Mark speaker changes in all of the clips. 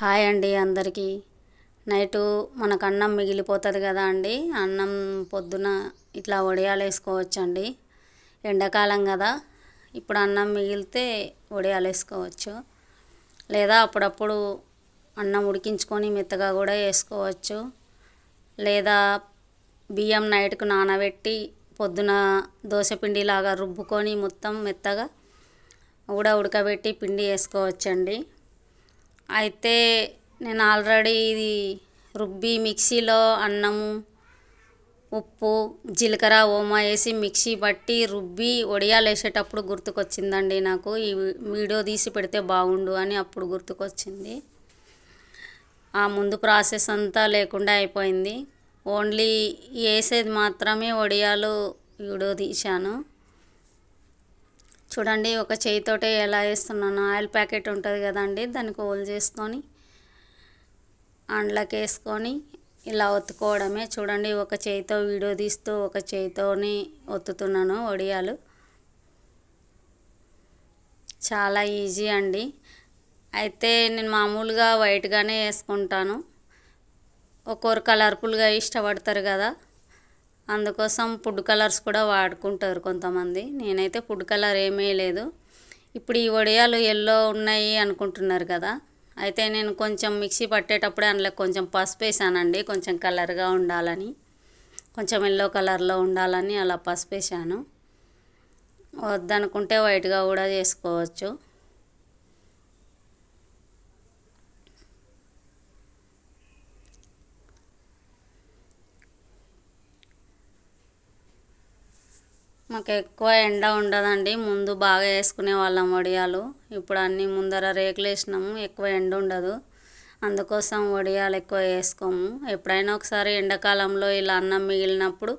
Speaker 1: Hi అండి అందరికీ. Night మనకు అన్నం మిగిలిపోతుంది కదా అండి. అన్నం పొద్దున ఇట్లా వడియాలు వేసుకోవచ్చండి. ఎండాకాలం కదా. ఇప్పుడు అన్నం మిగిలితే వడియాలు వేసుకోవచ్చు. లేదా అప్పుడప్పుడు అన్నం ఉడికించుకొని మెత్తగా కూడా వేసుకోవచ్చు. లేదా బియ్యం నైట్కు నానబెట్టి పొద్దున దోశపిండిలాగా రుబ్బుకొని మొత్తం మెత్తగా కూడా ఉడకబెట్టి పిండి వేసుకోవచ్చండి. అయితే నేను ఆల్రెడీ ఇది రుబ్బి మిక్సీలో అన్నము ఉప్పు జీలకర్ర ఓమా వేసి మిక్సీ పట్టి రుబ్బి వడియాలు వేసేటప్పుడు గుర్తుకొచ్చిందండి నాకు. ఈ వీడియో తీసి పెడితే బాగుండు అని అప్పుడు గుర్తుకొచ్చింది. ఆ ముందు ప్రాసెస్ అంతా లేకుండా అయిపోయింది. ఓన్లీ వేసేది మాత్రమే వడియాలు వీడియో తీశాను. చూడండి ఒక చేయితోటే ఎలా వేస్తున్నాను. ఆయిల్ ప్యాకెట్ ఉంటుంది కదండి దానికి హోల్ చేసుకొని అండ్లకి వేసుకొని ఇలా ఒత్తుకోవడమే. చూడండి ఒక చేయితో వీడియో తీస్తూ ఒక చేయితోని ఒత్తుతున్నాను వడియాలు చాలా ఈజీ అండి. అయితే నేను మామూలుగా వైట్గానే వేసుకుంటాను. ఒక్కొరు కలర్ఫుల్గా ఇష్టపడతారు కదా. అందుకోసం ఫుడ్ కలర్స్ కూడా వాడుకుంటారు కొంతమంది. నేనైతే ఫుడ్ కలర్ ఏమీ లేదు. ఇప్పుడు ఈ వడియాలు ఎల్లో ఉన్నాయి అనుకుంటున్నారు కదా. అయితే నేను కొంచెం మిక్సీ పట్టేటప్పుడే అందులో కొంచెం పసుపు వేసానండి. కొంచెం కలర్గా ఉండాలని. కొంచెం ఎల్లో కలర్లో ఉండాలని అలా పసుపు వేసాను. వద్దనుకుంటే వైట్గా కూడా చేసుకోవచ్చు. మాకు ఎక్కువ ఎండ ఉండదండి. ముందు బాగా వేసుకునే వాళ్ళం వడియాలు. ఇప్పుడు అన్నీ ముందర రేకులు వేసినాము ఎక్కువ ఎండ ఉండదు. అందుకోసం వడియాలు ఎక్కువ వేసుకోము. ఎప్పుడైనా ఒకసారి ఎండాకాలంలో ఇలా అన్నం మిగిలినప్పుడు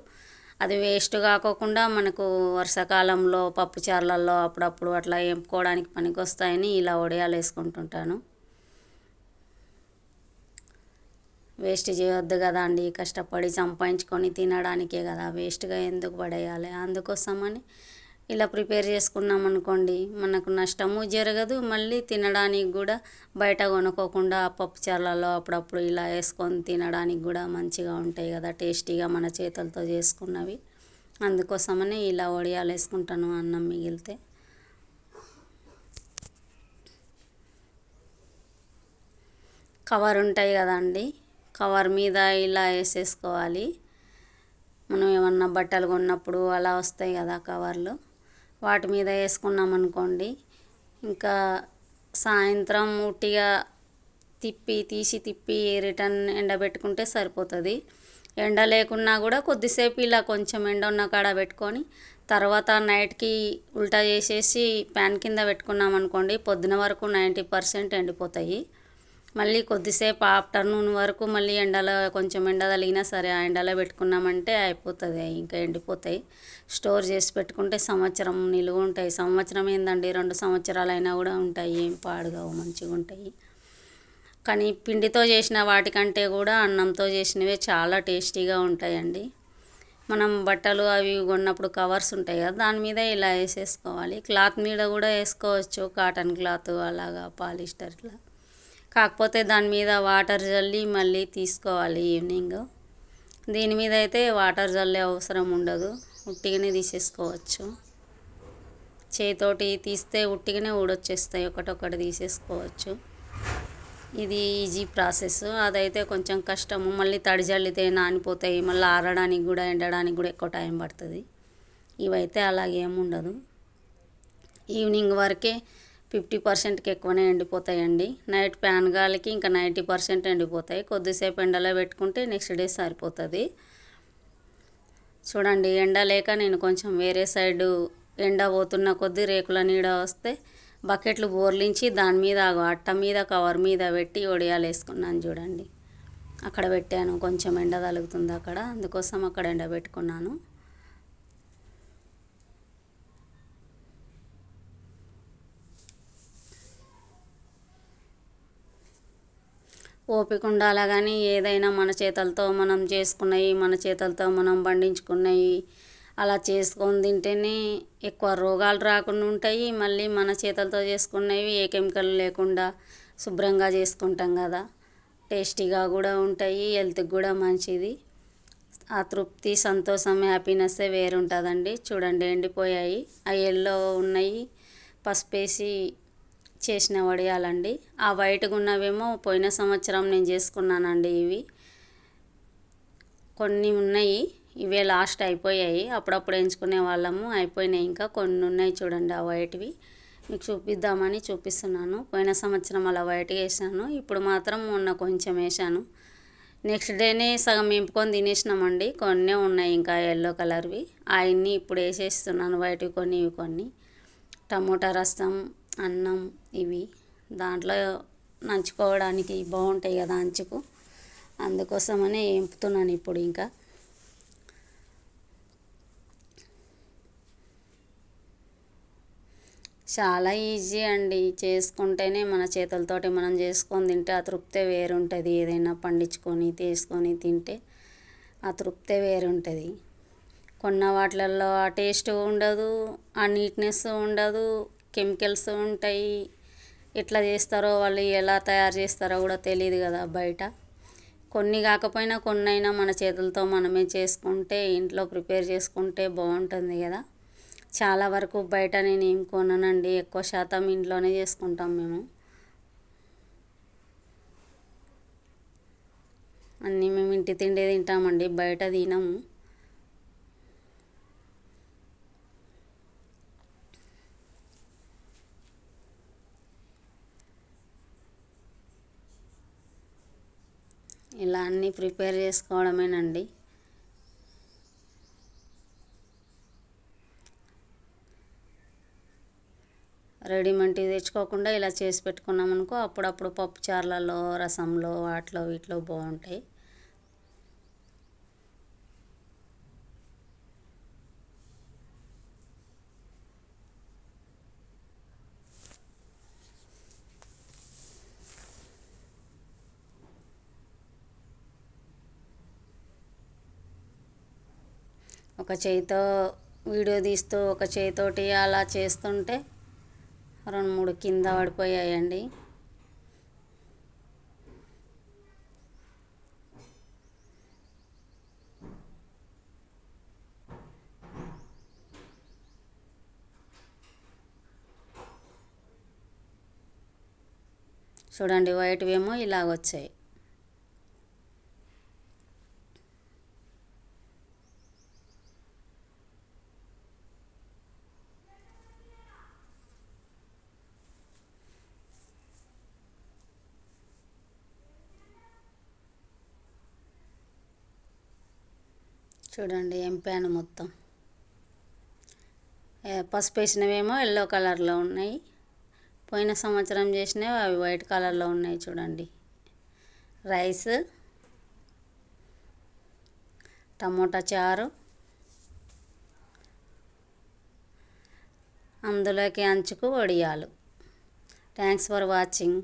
Speaker 1: అది వేస్ట్ కాకోకుండా మనకు వర్షాకాలంలో పప్పుచారులలో అప్పుడప్పుడు అట్లా వేపుకోవడానికి పనికి వస్తాయని ఇలా వడియాలు వేసుకుంటుంటాను. వేస్ట్ చేయొద్దు కదా అండి. కష్టపడి సంపాదించుకొని తినడానికే కదా వేస్ట్గా ఎందుకు పడేయాలి? అందుకోసమని ఇలా ప్రిపేర్ చేసుకున్నాం అనుకోండి మనకు నష్టము జరగదు. మళ్ళీ తినడానికి కూడా బయట కొనుక్కోకుండా పప్పుచార్లలో అప్పుడప్పుడు ఇలా వేసుకొని తినడానికి కూడా మంచిగా ఉంటాయి కదా టేస్టీగా మన చేతులతో చేసుకున్నవి. అందుకోసమని ఇలా వడియాలు వేసుకుంటాను అన్నం మిగిలితే. కవర్ ఉంటాయి కదండి కవర్ మీద ఇలా వేసేసుకోవాలి. మనం ఏమన్నా బట్టలు కొన్నప్పుడు అలా వస్తాయి కదా కవర్లు. వాటి మీద వేసుకున్నాం అనుకోండి. ఇంకా సాయంత్రం ఉట్టిగా తిప్పి తీసి తిప్పి రిటర్న్ ఎండబెట్టుకుంటే సరిపోతుంది. ఎండ లేకున్నా కూడా కొద్దిసేపు ఇలా కొంచెం ఎండ ఉన్న కాడ పెట్టుకొని తర్వాత నైట్కి ఉల్టా చేసేసి ప్యాన్ కింద పెట్టుకున్నాం అనుకోండి పొద్దున వరకు నైంటీ పర్సెంట్ ఎండిపోతాయి. మళ్ళీ కొద్దిసేపు ఆఫ్టర్నూన్ వరకు మళ్ళీ ఎండలో కొంచెం ఎండ తగిలినా సరే ఆ ఎండలో పెట్టుకున్నామంటే అయిపోతుంది ఇంకా ఎండిపోతాయి. స్టోర్ చేసి పెట్టుకుంటే సంవత్సరం నిలువ ఉంటాయి. సంవత్సరం ఏందండి? రెండు సంవత్సరాలు అయినా కూడా ఉంటాయి. ఏం పాడుగావు మంచిగా ఉంటాయి. కానీ పిండితో చేసిన వాటికంటే కూడా అన్నంతో చేసినవే చాలా టేస్టీగా ఉంటాయండి. మనం బట్టలు అవి కొన్నప్పుడు కవర్స్ ఉంటాయి కదా దాని మీద ఇలా వేసేసుకోవాలి. క్లాత్ మీద కూడా వేసుకోవచ్చు. కాటన్ క్లాత్ అలాగా పాలిస్టర్ ఇట్లా కాకపోతే దాని మీద వాటర్ జల్లి మళ్ళీ తీసుకోవాలి ఈవినింగ్. దీని మీద అయితే వాటర్ జల్లే అవసరం ఉండదు. ఉట్టిగానే తీసేసుకోవచ్చు. చేతోటి తీస్తే ఉట్టిగానే ఊడొచ్చేస్తాయి. ఒకటొకటి తీసేసుకోవచ్చు. ఇది ఈజీ ప్రాసెస్. అదైతే కొంచెం కష్టము. మళ్ళీ తడి జల్లితే నానిపోతాయి. మళ్ళీ ఆరడానికి కూడా ఎండడానికి కూడా ఎక్కువ టైం పడుతుంది. ఇవైతే అలాగేముండదు ఈవినింగ్ వరకే ఫిఫ్టీ పర్సెంట్కి ఎక్కువనే ఎండిపోతాయండి. నైట్ ప్యాన్ గాలికి ఇంకా నైంటీ పర్సెంట్ ఎండిపోతాయి. కొద్దిసేపు ఎండలో పెట్టుకుంటే నెక్స్ట్ డే సరిపోతుంది. చూడండి ఎండ లేక నేను కొంచెం వేరే సైడు ఎండ పోతున్న కొద్దీ రేకుల నీడ వస్తే బకెట్లు బోర్లించి దాని మీద అట్ట మీద కవర్ మీద పెట్టి ఒడియాలు వేసుకున్నాను చూడండి. అక్కడ పెట్టాను కొంచెం ఎండ తగులుతుంది అక్కడ అందుకోసం అక్కడ ఎండ పెట్టుకున్నాను. ఓపిక ఉండాలా కానీ ఏదైనా మన చేతులతో మనం చేసుకున్నవి మన చేతులతో మనం పండించుకున్నవి అలా చేసుకొని తింటేనే ఎక్కువ రోగాలు రాకుండా ఉంటాయి. మళ్ళీ మన చేతులతో చేసుకున్నవి ఏ కెమికల్ లేకుండా శుభ్రంగా చేసుకుంటాం కదా. టేస్టీగా కూడా ఉంటాయి హెల్త్కి కూడా మంచిది. ఆ తృప్తి సంతోషం హ్యాపీనెస్ వేరు ఉంటుందండి చూడండి ఎండిపోయాయి. ఆ ఎల్లో ఉన్నాయి పసుపేసి చేసిన వడియాలండి. ఆ వైట్గా ఉన్నవేమో పోయిన సంవత్సరం నేను చేసుకున్నానండి ఇవి. కొన్ని ఉన్నాయి ఇవే లాస్ట్ అయిపోయాయి. అప్పుడప్పుడు ఎంచుకునే వాళ్ళము అయిపోయినాయి ఇంకా. కొన్ని ఉన్నాయి చూడండి ఆ వైట్వి. మీకు చూపిద్దామని చూపిస్తున్నాను. పోయిన సంవత్సరం అలా వైట్గా వేసాను. ఇప్పుడు మాత్రం మొన్న కొంచెం వేసాను. నెక్స్ట్ డేనే సగం ఇంపుకొని తినేసినామండి. కొన్ని ఉన్నాయి ఇంకా ఎల్లో కలర్వి. అవన్నీ ఇప్పుడు వేసేస్తున్నాను వైట్వి కొన్ని ఇవి కొన్ని. టమోటా రసం అన్నం ఇవి దాంట్లో నంచుకోవడానికి బాగుంటాయి కదా అంచుకు. అందుకోసమనే ఎంపుతున్నాను ఇప్పుడు ఇంకా. చాలా ఈజీ అండి. చేసుకుంటేనే మన చేతులతోటి మనం చేసుకొని తింటే ఆ తృప్తే వేరుంటుంది. ఏదైనా పండించుకొని తీసుకొని తింటే ఆ తృప్తే వేరుంటుంది. కొన్న వాటిలలో ఆ టేస్ట్ ఉండదు ఆ నీట్నెస్ ఉండదు కెమికల్స్ ఉంటాయి. ఎట్లా చేస్తారో వాళ్ళు ఎలా తయారు చేస్తారో కూడా తెలియదు కదా బయట. కొన్ని కాకపోయినా కొన్ని అయినా మన చేతులతో మనమే చేసుకుంటే ఇంట్లో ప్రిపేర్ చేసుకుంటే బాగుంటుంది కదా. చాలా వరకు బయట నేను ఏం కొననండి. ఎక్కువ శాతం ఇంట్లోనే చేసుకుంటాం మేము. అన్నీ మేము ఇంటి తిండే తింటామండి. బయట తినము. ఇలా అన్నీ ప్రిపేర్ చేసుకోవడమేనండి. రెడీమేడ్ తెచ్చుకోకుండా ఇలా చేసి పెట్టుకున్నామనుకో అప్పుడప్పుడు పప్పుచారులలో రసంలో వాటిలో వీటిలో బాగుంటాయి. ఒక చేయితో వీడియో తీస్తూ ఒక చేయితోటి అలా చేస్తుంటే రెండు మూడు కింద పడిపోయాయండి. చూడండి వైట్వి ఏమో ఇలాగ వచ్చాయి చూడండి ఎంపాను మొత్తం. పసుపు వేసినవేమో ఎల్లో కలర్లో ఉన్నాయి. పోయిన సంవత్సరం చేసినవి అవి వైట్ కలర్లో ఉన్నాయి చూడండి. రైస్ టమోటా చారు అందులోకి అంచుకు వడియాలు. Thanks for watching